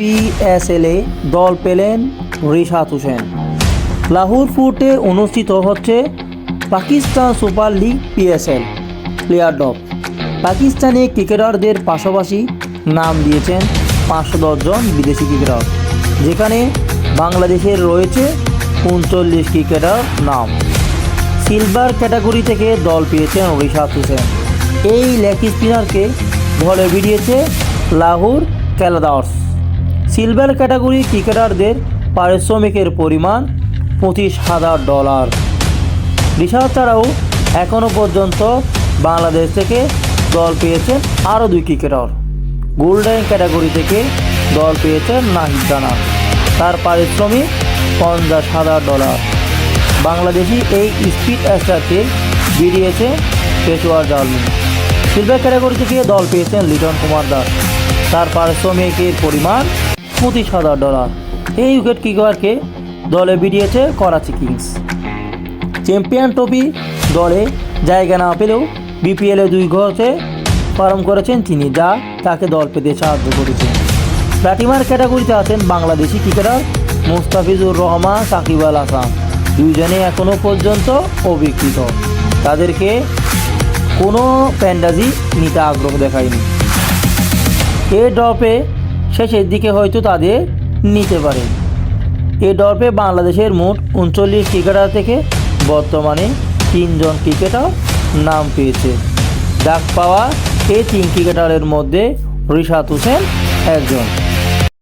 পিএসএলে দল পেলেন রিশাদ হোসেন। লাহোর ফুটে অনুষ্ঠিত হচ্ছে Pakistan super league PSL player depth Pakistani ক্রিকেটারদের পাশাপাশি নাম দিয়েছেন পাঁচশো দশজন বিদেশি ক্রিকেটার, যেখানে বাংলাদেশের রয়েছে উনচল্লিশ ক্রিকেটার নাম। সিলভার ক্যাটাগরি থেকে দল পেয়েছেন রিশাদ হোসেন। এই লেগ স্পিনারকে দলে ভিড়িয়েছে লাহোর ক্যালাদার্স। সিলভার ক্যাটাগরি ক্রিকেটারদের পারিশ্রমিকের পরিমাণ পঁচিশ হাজার ডলার। রিশাদ ছাড়াও এখনও পর্যন্ত বাংলাদেশ থেকে দল পেয়েছেন আরও দুই ক্রিকেটার। গোল্ডেন ক্যাটাগরি থেকে দল পেয়েছেন নাহিদ রানা। তার পারিশ্রমিক পঞ্চাশ হাজার ডলার। বাংলাদেশি এই স্পিড অ্যাস্টারকে বেরিয়েছে পেশোয়ার জালমি সিলভার ক্যাটাগরি থেকে দল পেয়েছেন লিটন কুমার দাস। তার পারিশ্রমিকের পরিমাণ পঁচিশ হাজার ডলার। এই উইকেট কিপারকে দলে বেরিয়েছে করাচি কিংস। চ্যাম্পিয়ন ট্রফি দলে জায়গা না পেলেও বিপিএলে দুই ঘরতে পালন করেছেন তিনি, যা তাকে দল পেতে সাহায্য করেছে। প্লাটিমার ক্যাটাগরিতে আছেন বাংলাদেশি ক্রিকেটার মুস্তাফিজুর রহমান, সাকিব আল হাসান। দুইজনে এখনও পর্যন্ত অবিকৃত তাদেরকে কোনো প্যান্ডাজি নিতে আগ্রহ দেখায়নি। এ ড্রপে শেষের দিকে হয়তো তাদের নিতে পারে। এ ড্রপে বাংলাদেশের মোট উনচল্লিশ ক্রিকেটার থেকে বর্তমানে তিনজন ক্রিকেটার নাম পেয়েছে। ডাক পাওয়া এই তিন ক্রিকেটারের মধ্যে রিশাদ হোসেন একজন।